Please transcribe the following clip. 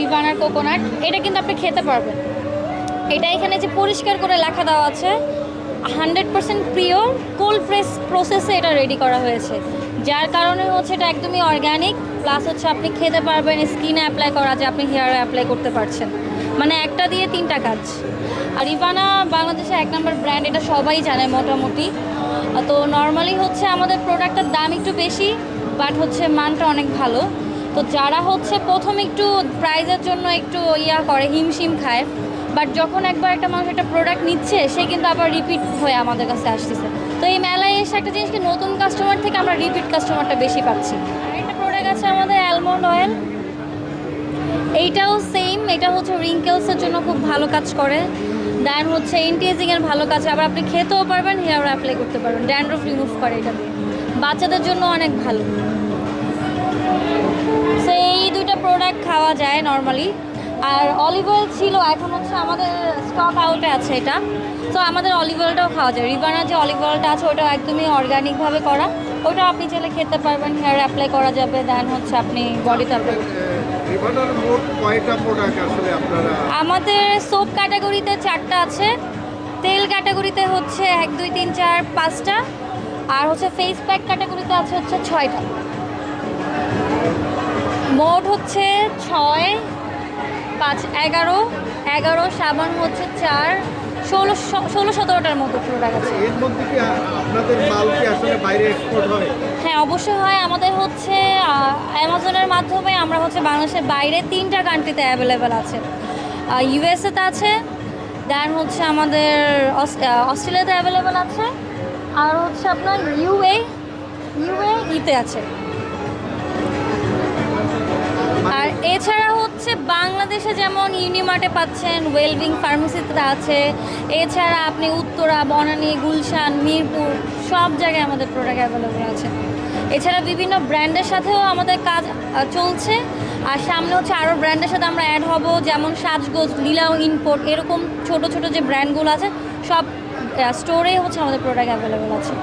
রিভানার coconut, এটা কিন্তু আপনি খেতে পারবেন। এটা এখানে যে পরিষ্কার করে লেখা দেওয়া আছে, hundred percent pure cold press প্রসেসে এটা রেডি করা হয়েছে। যার কারণে হচ্ছে এটা একদমই অর্গ্যানিক প্লাস হচ্ছে আপনি খেতে পারবেন স্কিনে অ্যাপ্লাই করা যে আপনি হেয়ারে অ্যাপ্লাই করতে পারছেন। মানে একটা দিয়ে তিনটা কাজ। আর ইভানা বাংলাদেশের এক নম্বর ব্র্যান্ড এটা সবাই জানে মোটামুটি। তো নর্মালি হচ্ছে আমাদের প্রোডাক্টের দাম একটু বেশি বাট হচ্ছে মানটা অনেক ভালো। তো যারা হচ্ছে প্রথম একটু প্রাইজের জন্য একটু ইয়া করে, হিমশিম খায় বাট যখন একবার একটা মানুষ একটা প্রোডাক্ট নিচ্ছে, সে কিন্তু আবার রিপিট হয়ে আমাদের কাছে আসতেছে। তো এই মেলায় এসে একটা জিনিস কি, নতুন কাস্টমার থেকে আমরা রিপিট কাস্টমারটা বেশি পাচ্ছি। একটা প্রোডাক্ট আছে আমাদের অ্যালমন্ড অয়েল এইটাও সেম এটা হচ্ছে রিঙ্কেলসের জন্য খুব ভালো কাজ করে। দেন হচ্ছে এন্টিএজিংয়ের ভালো কাজ আবার আপনি খেতেও পারবেন হেয়ার অ্যাপ্লাই করতে পারবেন। ড্যান্ড্রফ রিমুভ করে এটা বাচ্চাদের জন্য অনেক ভালো। সো এই দুইটা প্রোডাক্ট খাওয়া যায় নর্মালি আর অলিভ অয়েল ছিল এখন হচ্ছে আমাদের স্টক আউটে আছে এটা। তো আমাদের অলিভ অয়েলটাও খাওয়া যায়। রিভানার যে অলিভ অয়েলটা আছে ওটা একদমই অর্গানিকভাবে করা। ওটা আপনি চাইলে খেতে পারবেন হেয়ার অ্যাপ্লাই করা যাবে দেন হচ্ছে আপনি বডিতে আমাদের সোপ ক্যাটাগরিতে চারটা আছে। তেল ক্যাটাগরিতে হচ্ছে এক দুই তিন চার পাঁচটা। আর হচ্ছে ফেস প্যাক ক্যাটাগরিতে আছে হচ্ছে ছয়টা। মোট হচ্ছে ছয় পাঁচ এগারো। এগারো সাবান হচ্ছে চার। ষোলো ষোলো সতেরোটার মতো প্রোডাক্ট আছে এর মধ্যে কি আপনাদের মাল কি আসলে বাইরে এক্সপোর্ট হয়? হ্যাঁ অবশ্যই হয়। আমাদের হচ্ছে অ্যামাজনের মাধ্যমে আমরা হচ্ছে বাংলাদেশের বাইরে তিনটা কান্ট্রিতে অ্যাভেলেবেল আছে। ইউএসএতে আছে দেন হচ্ছে আমাদের অস- অস্ট্রেলিয়াতে অ্যাভেলেবেল আছে আর হচ্ছে আপনার ইউএ ইউএ ইতে আছে। এছাড়া হচ্ছে বাংলাদেশে যেমন ইউনিমার্টে পাচ্ছেন, ওয়েলবিং ফার্মেসিতে আছে, এছাড়া আপনি উত্তরা, বনানী, গুলশান, মিরপুর, সব জায়গায় আমাদের প্রোডাক্ট অ্যাভেলেবল আছে। এছাড়া বিভিন্ন ব্র্যান্ডের সাথেও আমাদের কাজ চলছে। আর সামনে হচ্ছে আরও ব্র্যান্ডের সাথে আমরা অ্যাড হব, যেমন সাজগোজ, লীলাও ইনপোর্ট এরকম ছোট ছোট যে ব্র্যান্ডগুলো আছে, সব স্টোরেই হচ্ছে আমাদের প্রোডাক্ট অ্যাভেলেবল আছে।